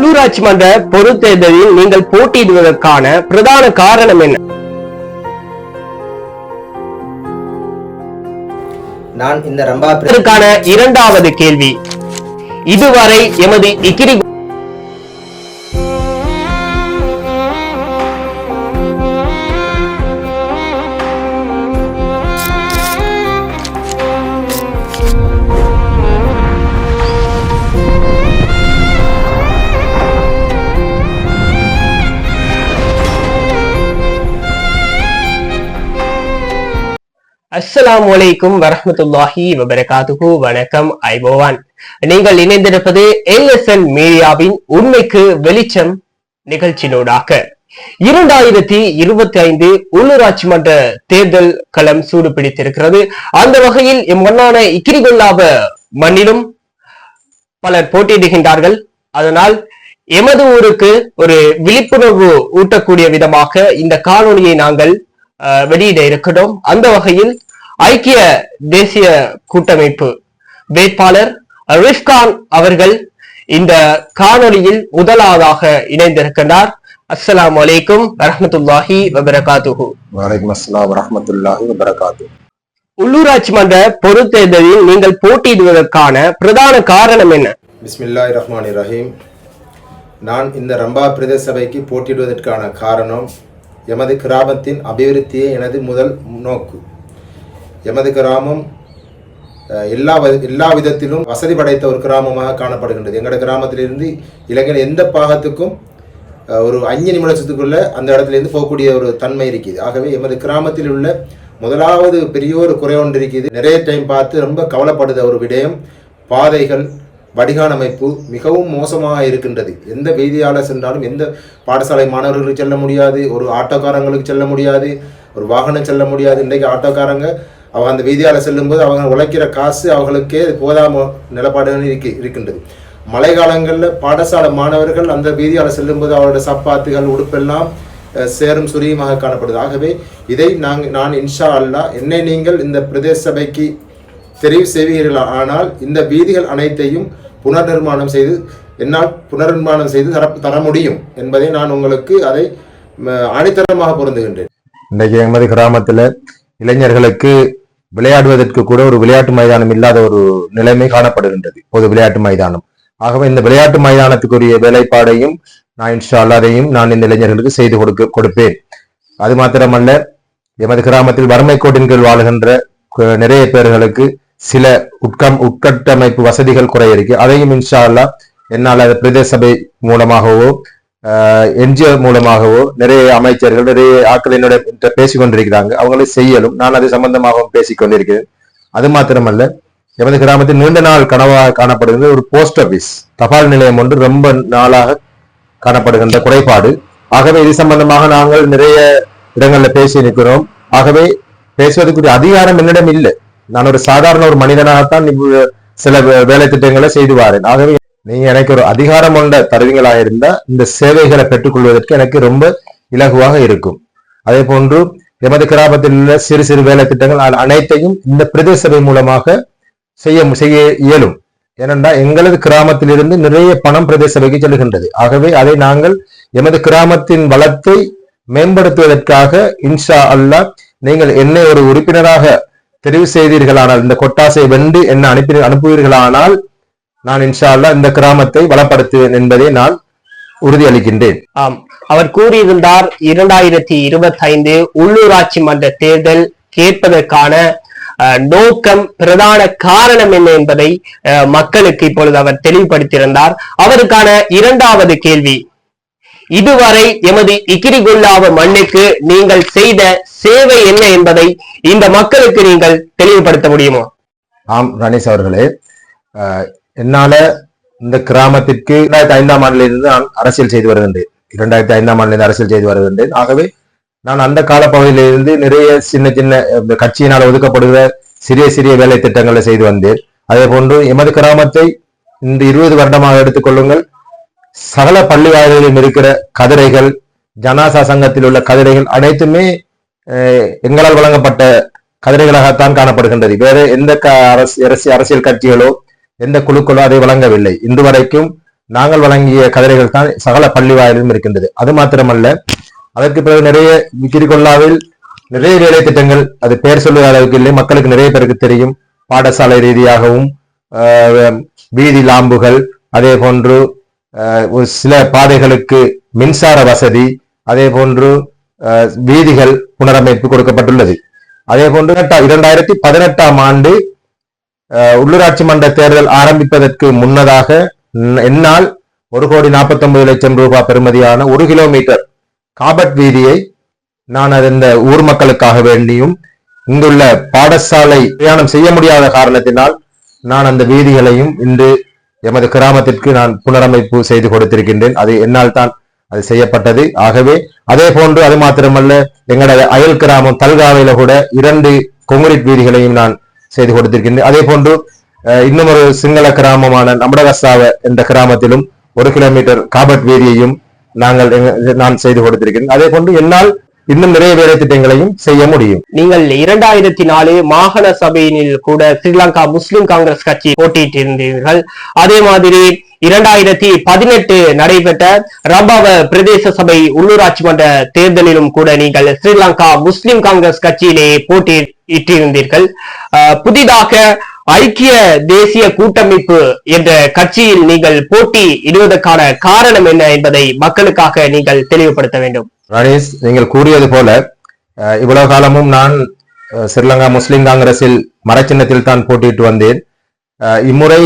உள்ளூராட்சி மன்ற பொது தேர்தலில் நீங்கள் போட்டியிடுவதற்கான பிரதான காரணம் என்ன? நான் இந்த இரண்டாவது கேள்வி. இதுவரை எமது இக்கிரி அஸ்ஸலாமு வலைக்கும் வரமத்துல்லாஹி வபரகாத்துஹு வணக்கம் ஐபோவான் நீங்கள் இணைந்திருப்பது எல்எஸ்என் மீடியாவின் உண்மைக்கு வெளிச்சம் நிகழ்ச்சியினூடாக. இரண்டாயிரத்தி இருபத்தி ஐந்து உள்ளூராட்சி மன்ற தேர்தல் களம் சூடு பிடித்திருக்கிறது அந்த வகையில் இம்மண்ணான இக்கிரிகுல்லாவ மண்ணிலும் பலர் போட்டியிடுகின்றார்கள். அதனால் எமது ஊருக்கு ஒரு விழிப்புணர்வு ஊட்டக்கூடிய விதமாக இந்த காணொலியை நாங்கள் வெளியிட இருக்கிறோம் அந்த வகையில் ஐக்கிய தேசிய கூட்டமைப்பு வேட்பாளர் ரிஃப்கான் அவர்கள் இந்த காணொளியில் முதலாவதாக இணைந்திருக்கின்றார். அஸ்ஸலாமு அலைக்கும் வரஹ்மத்துல்லாஹி வபரகாத்துஹு. வலைக்கம் அஸ்லாம் வரமத்துல்லாஹி வபரகாத்து உள்ளூராட்சி மன்ற பொது தேர்தலில் நீங்கள் போட்டியிடுவதற்கான பிரதான காரணம் என்ன? பிஸ்மில்லாஹ் ரஹ்மான் ரஹீம். நான் இந்த ரம்பா பிரதேச சபைக்கு போட்டியிடுவதற்கான காரணம் எமது கிராமத்தின் அபிவிருத்தியே எனது முதல் நோக்கு. எமது கிராமம் எல்லா வ- எல்லா விதத்திலும் வசதி படைத்த ஒரு கிராமமாக காணப்படுகின்றது. எங்களோட கிராமத்திலிருந்து இலங்கையில் எந்த பாகத்துக்கும் ஒரு அஞ்சு நிமிடத்துக்குள்ள அந்த இடத்துலேருந்து போகக்கூடிய ஒரு தன்மை இருக்குது. ஆகவே எமது கிராமத்தில் உள்ள முதலாவது பெரிய ஒரு குறை ஒன்று இருக்குது. நிறைய டைம் பார்த்து ரொம்ப கவலைப்படுத ஒரு விடயம் பாதைகள் வடிகான் அமைப்பு மிகவும் மோசமாக இருக்கின்றது. எந்த வீதியால் சென்றாலும் எந்த பாடசாலை மாணவர்களுக்கு செல்ல முடியாது ஒரு ஆட்டோக்காரங்களுக்கு செல்ல முடியாது ஒரு வாகனம் செல்ல முடியாது. இன்றைக்கு ஆட்டோக்காரங்க அவங்க அந்த வீதியால் செல்லும்போது அவங்க உழைக்கிற காசு அவங்களுக்கே போதாம நிலப்பாடுகள் இருக்கு இருக்கின்றது. மழை காலங்களில் பாடசாலை மாணவர்கள் அந்த வீதியால் செல்லும்போது அவரோட சப்பாத்துகள் உடுப்பெல்லாம் சேரும் சுரியுமாக காணப்படுது. ஆகவே இதை நாங்கள் நான் இன்ஷா அல்லாஹ் என்னை நீங்கள் இந்த பிரதேச சபைக்கு தெரிவு செய்வீர்கள்? ஆனால் இந்த வீதிகள் அனைத்தையும் புனர் நிர்மாணம் செய்து என்னால் புனர் நிர்மாணம் செய்து தர தர முடியும் என்பதை நான் உங்களுக்கு அதை ம, ஆணித்தரமாக பொருந்துகின்றேன். இன்றைக்கு எமது கிராமத்தில் இளைஞர்களுக்கு விளையாடுவதற்கு கூட ஒரு விளையாட்டு மைதானம் இல்லாத ஒரு நிலைமை காணப்படுகின்றது. பொது விளையாட்டு மைதானம். ஆகவே இந்த விளையாட்டு மைதானத்துக்குரிய வேலைப்பாடையும் நான் இன்ஷா அதையும் நான் இந்த இளைஞர்களுக்கு செய்து கொடுக்க கொடுப்பேன். அது மாத்திரமல்ல எமது கிராமத்தில் வறுமை கோட்டின் கீழ் வாழுகின்ற நிறைய பேர்களுக்கு சில உட்கம் உட்கட்டமைப்பு வசதிகள் குறைய இருக்கு. அதையும் இன்ஷா அல்லாஹ் என்னால் அது பிரதேச சபை மூலமாகவோ என்ஜிஓ மூலமாகவோ நிறைய அமைச்சர்கள் நிறைய ஆட்கள் என்னோட பேசிக் கொண்டிருக்கிறாங்க அவங்களை செய்யலும் நான் அது சம்பந்தமாகவும் பேசிக் கொண்டிருக்கிறேன் அது மாத்திரமல்ல எமது கிராமத்தில் நீண்ட நாள் கனவாக காணப்படுகிறது ஒரு போஸ்ட் ஆபீஸ். தபால் நிலையம் ஒன்று ரொம்ப நாளாக காணப்படுகின்ற குறைபாடு. ஆகவே இது சம்பந்தமாக நாங்கள் நிறைய இடங்களில் பேசி இருக்கிறோம் ஆகவே பேசுவதற்குரிய அதிகாரம் என்னிடம் இல்லை. நான் ஒரு சாதாரண ஒரு மனிதனாகத்தான் சில வேலை திட்டங்களை செய்து வாரேன் ஆகவே நீங்க எனக்கு ஒரு அதிகாரம் கொண்ட தருவீங்களா இருந்தா இந்த சேவைகளை பெற்றுக்கொள்வதற்கு எனக்கு ரொம்ப இலகுவாக இருக்கும். அதே போன்று எமது கிராமத்தில் உள்ள சிறு சிறு வேலை திட்டங்கள் அனைத்தையும் இந்த பிரதேச சபை மூலமாக செய்ய செய்ய இயலும். ஏனென்றால் எங்களது கிராமத்திலிருந்து நிறைய பணம் பிரதேசபைக்கு செல்கின்றது. ஆகவே அதை நாங்கள் எமது கிராமத்தின் வளத்தை மேம்படுத்துவதற்காக இன்ஷா அல்லாஹ் நீங்கள் என்னை ஒரு உறுப்பினராக தெரிவு செய்தீர்களானால் இந்த கொட்டாசை வென்று என்ன அனுப்பி அனுப்புவீர்களானால் நான் இன்ஷா அல்லாஹ் இந்த கிராமத்தை வளப்படுத்துவேன் என்பதை நான் உறுதியளிக்கின்றேன். ஆம். அவர் கூறியிருந்தார் இரண்டாயிரத்தி இருபத்தி ஐந்து உள்ளூராட்சி மன்ற தேர்தல் கேட்பதற்கான நோக்கம் பிரதான காரணம் என்ன என்பதை மக்களுக்கு இப்பொழுது அவர் தெளிவுபடுத்தியிருந்தார். அவருக்கான இரண்டாவது கேள்வி இதுவரை எமது இக்கிரிகுல்லாவ மண்ணுக்கு நீங்கள் செய்த சேவை என்ன என்பதை இந்த மக்களுக்கு நீங்கள் தெளிவுபடுத்த முடியுமா? ஆம் ரணிஸ் அவர்களே என்னால இந்த கிராமத்திற்கு இரண்டாயிரத்தி ஐந்தாம் ஆண்டிலிருந்து நான் அரசியல் செய்து வருகின்றேன். இரண்டாயிரத்தி ஐந்தாம் ஆண்டிலிருந்து அரசியல் செய்து வருகின்றேன். ஆகவே நான் அந்த காலப்பகுதியிலிருந்து நிறைய சின்ன சின்ன இந்த கட்சியினால் ஒதுக்கப்படுகிற சிறிய சிறிய வேலை திட்டங்களை செய்து வந்தேன். அதே போன்று எமது கிராமத்தை இந்த இருபது வருடமாக எடுத்துக்கொள்ளுங்கள் சகல பள்ளி வாயில்களிலும் இருக்கிற கதிரைகள் ஜனாசா சங்கத்தில் உள்ள கதிரைகள் அனைத்துமே எங்களால் வழங்கப்பட்ட கதிரைகளாகத்தான் காணப்படுகின்றது. வேறு எந்த க- அரசு அரசு- அரசியல் கட்சிகளோ எந்த குழுக்களோ அதை வழங்கவில்லை. இன்று வரைக்கும் நாங்கள் வழங்கிய கதிரைகள் தான் சகல பள்ளி வாயிலும் இருக்கின்றது. அது மாத்திரமல்ல அதற்கு பிறகு நிறைய கிரிகொல்லாவில் நிறைய வேலை திட்டங்கள் அது பெயர் சொல்லுகிற அளவுக்கு இல்லை மக்களுக்கு நிறைய பேருக்கு தெரியும். பாடசாலை ரீதியாகவும் ஆஹ், வீதி லாம்புகள் அதே போன்று ஒரு சில பாதைகளுக்கு மின்சார வசதி அதே போன்று வீதிகள் புனரமைப்பு கொடுக்கப்பட்டுள்ளது. அதே போன்று இரண்டாயிரத்தி பதினெட்டாம் ஆண்டு உள்ளூராட்சி மன்ற தேர்தல் ஆரம்பிப்பதற்கு முன்னதாக என்னால் ஒரு கோடி நாற்பத்தி ஒன்பது லட்சம் ரூபாய் பெறுமதியான ஒரு கிலோமீட்டர் காபட் வீதியை நான் அது இந்த ஊர் மக்களுக்காக வேண்டியும் இங்குள்ள பாடசாலை பிரயாணம் செய்ய முடியாத காரணத்தினால் நான் அந்த வீதிகளையும் இன்று எமது கிராமத்திற்கு நான் புனரமைப்பு செய்து கொடுத்திருக்கின்றேன். அது என்னால் தான் அது செய்யப்பட்டது. ஆகவே அதே போன்று அது மாத்திரமல்ல எங்களது அயல் கிராமம் தல்காவையில கூட இரண்டு கொங்குரிட் வீதிகளையும் நான் செய்து கொடுத்திருக்கின்றேன் அதே போன்று அஹ், இன்னும் ஒரு சிங்கள கிராமமான நம்மடகசாவ என்ற கிராமத்திலும் ஒரு கிலோமீட்டர் காபட் வேரியையும் நாங்கள் நான் செய்து கொடுத்திருக்கிறேன் அதே போன்று என்னால் இன்னும் நிறைய வேலை திட்டங்களையும் செய்ய முடியும். நீங்கள் இரண்டாயிரத்தி நாலு மாகாண சபையினில் கூட ஸ்ரீலங்கா முஸ்லிம் காங்கிரஸ் கட்சி போட்டியிட்டிருந்தீர்கள். அதே மாதிரி இரண்டாயிரத்தி பதினெட்டு நடைபெற்ற ரபாவ பிரதேச சபை உள்ளூராட்சி மன்ற தேர்தலிலும் கூட நீங்கள் ஸ்ரீலங்கா முஸ்லிம் காங்கிரஸ் கட்சியிலே போட்டியிட்டிருந்தீர்கள். புதிதாக ஐக்கிய தேசிய கூட்டமைப்பு என்ற கட்சியில் நீங்கள் போட்டி இடுவதற்கான காரணம் என்ன என்பதை மக்களுக்காக நீங்கள் தெளிவுபடுத்த வேண்டும். ரணிஸ் நீங்கள் கூறியது போல இவ்வளவு காலமும் நான் ஸ்ரீலங்கா முஸ்லிம் காங்கிரஸில் மரச்சின்னத்தில் தான் போட்டியிட்டு வந்தேன். இம்முறை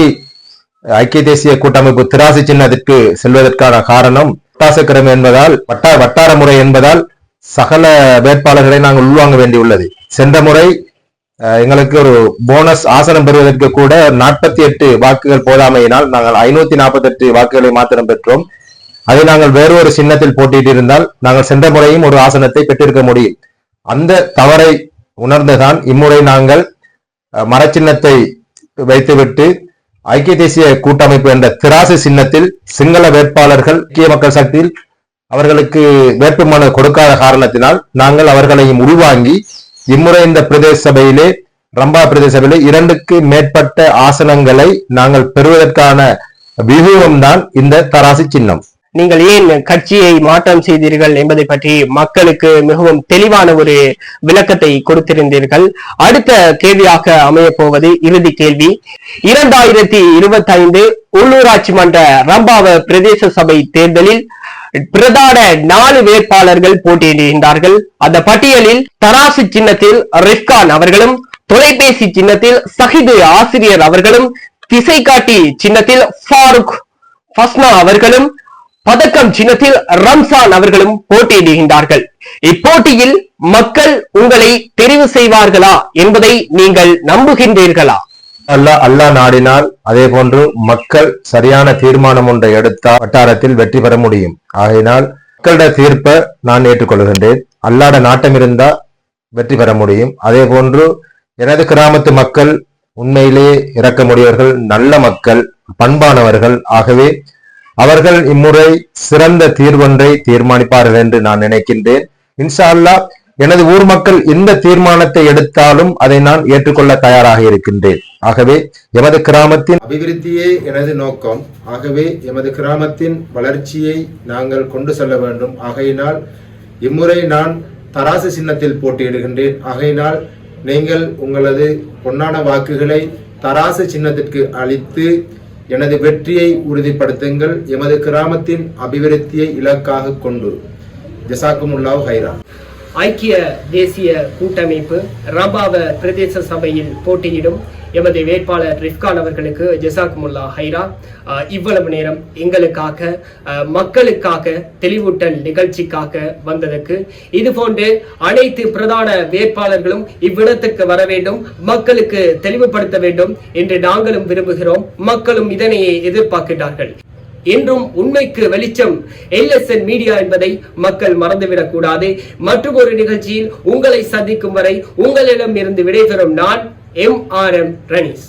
ஐக்கிய தேசிய கூட்டமைப்பு திராசு சின்னத்திற்கு செல்வதற்கான காரணம் வட்டாசக்கிரமம் என்பதால் வட்டா வட்டார முறை என்பதால் சகல வேட்பாளர்களை நாங்கள் உள்வாங்க வேண்டியுள்ளது. சென்ற முறை எங்களுக்கு ஒரு போனஸ் ஆசனம் பெறுவதற்கு கூட நாற்பத்தி எட்டு வாக்குகள் போதாமையினால் நாங்கள் ஐநூத்தி நாற்பத்தி எட்டு வாக்குகளை மாத்திரம் பெற்றோம். அதை நாங்கள் வேறு ஒரு சின்னத்தில் போட்டிட்டு இருந்தால் நாங்கள் சென்ற முறையும் ஒரு ஆசனத்தை பெற்றிருக்க முடியும். அந்த தவறை உணர்ந்துதான் இம்முறை நாங்கள் மரச்சின்னத்தை வைத்துவிட்டு ஐக்கிய தேசிய கூட்டமைப்பு என்ற திராசு சின்னத்தில் சிங்கள வேட்பாளர்கள் ஐக்கிய மக்கள் சக்தியில் அவர்களுக்கு வேட்புமனு கொடுக்காத காரணத்தினால் நாங்கள் அவர்களையும் உள்வாங்கி இம்முறை இந்த பிரதேச சபையிலே ரம்பா பிரதேச சபையிலே இரண்டுக்கு மேற்பட்ட ஆசனங்களை நாங்கள் பெறுவதற்கான வியூகம் தான் இந்த தராசு சின்னம். நீங்கள் ஏன் கட்சியை மாற்றம் செய்தீர்கள் என்பதை பற்றி மக்களுக்கு மிகவும் தெளிவான ஒரு விளக்கத்தை கொடுத்திருந்தீர்கள். அடுத்த கேள்வியாக அமைய போவது இறுதி கேள்வி. இரண்டாயிரத்தி இருபத்தி ஐந்து உள்ளூராட்சி மன்ற ரம்பாவ பிரதேச சபை தேர்தலில் பிரதான நாலு வேட்பாளர்கள் போட்டியிடுகின்றார்கள். அந்த பட்டியலில் தராசு சின்னத்தில் ரிஃப்கான் அவர்களும் தொலைபேசி சின்னத்தில் சஹிது ஆசிரியர் அவர்களும் திசை காட்டி சின்னத்தில் ஃபாரூக் ஃபஸ்னா அவர்களும் பதக்கம் சின்னத்தில் ரம்சான் அவர்களும் போட்டியிடுகின்றார்கள் இப்போட்டியில் மக்கள் உங்களை தெரிவு செய்வார்களா என்பதை நீங்கள் நம்புகின்றீர்களா? அல்லா அல்லாஹ் நாடினால் அதே போன்று மக்கள் சரியான தீர்மானம் ஒன்றை எடுத்தால் வட்டாரத்தில் வெற்றி பெற முடியும். ஆகையினால் மக்களிட தீர்ப்பை நான் ஏற்றுக்கொள்கின்றேன். அல்லாட நாட்டம் இருந்தா வெற்றி பெற முடியும். அதே போன்று எனது கிராமத்து மக்கள் உண்மையிலேயே இறக்க முடியவர்கள் நல்ல மக்கள் பண்பானவர்கள். ஆகவே அவர்கள் இம்முறை சிறந்த தீர்வொன்றை தீர்மானிப்பார்கள் என்று நான் நினைக்கின்றேன். இன்ஷா அல்லாஹ் எனது ஊர் மக்கள் எந்த தீர்மானத்தை எடுத்தாலும் அதை நான் ஏற்றுக்கொள்ள தயாராக இருக்கின்றேன். ஆகவே எமது கிராமத்தின் அபிவிருத்தியே எனது நோக்கம். ஆகவே எமது கிராமத்தின் வளர்ச்சியை நாங்கள் கொண்டு செல்ல வேண்டும். ஆகையினால் இம்முறை நான் தராசு சின்னத்தில் போட்டியிடுகின்றேன். ஆகையினால் நீங்கள் உங்களது பொன்னான வாக்குகளை தராசு சின்னத்திற்கு அளித்து எனது வெற்றியை உறுதிப்படுத்துங்கள். எமது கிராமத்தின் அபிவிருத்தியை இலக்காக கொண்டு. ஜசாக்குமுல்லாவ் ஹைரா. ஐக்கிய தேசிய கூட்டமைப்பு ரபாவ பிரதேச சபையில் போட்டியிடும் எமது வேட்பாளர் ரிஃப்கான் அவர்களுக்கு ஜசாக் முல்லா ஹைரா இவ்வளவு நேரம் எங்களுக்காக மக்களுக்காக தெளிவூட்டல் நிகழ்ச்சிக்காக வந்ததற்கு இது போன்று அனைத்து பிரதான வேட்பாளர்களும் இவ்விடத்துக்கு வர வேண்டும் மக்களுக்கு தெளிவுபடுத்த வேண்டும் என்று நாங்களும் விரும்புகிறோம். மக்களும் இதனையே எதிர்பார்க்கிறார்கள் என்றும் உண்மைக்கு வெளிச்சம் எல்எஸ்என் மீடியா என்பதை மக்கள் மறந்துவிடக் கூடாது மற்றும் ஒரு நிகழ்ச்சியில் உங்களை சந்திக்கும் வரை உங்களிடம் இருந்து விடைபெறும் நான் எம் ஆர் எம் ரனீஸ்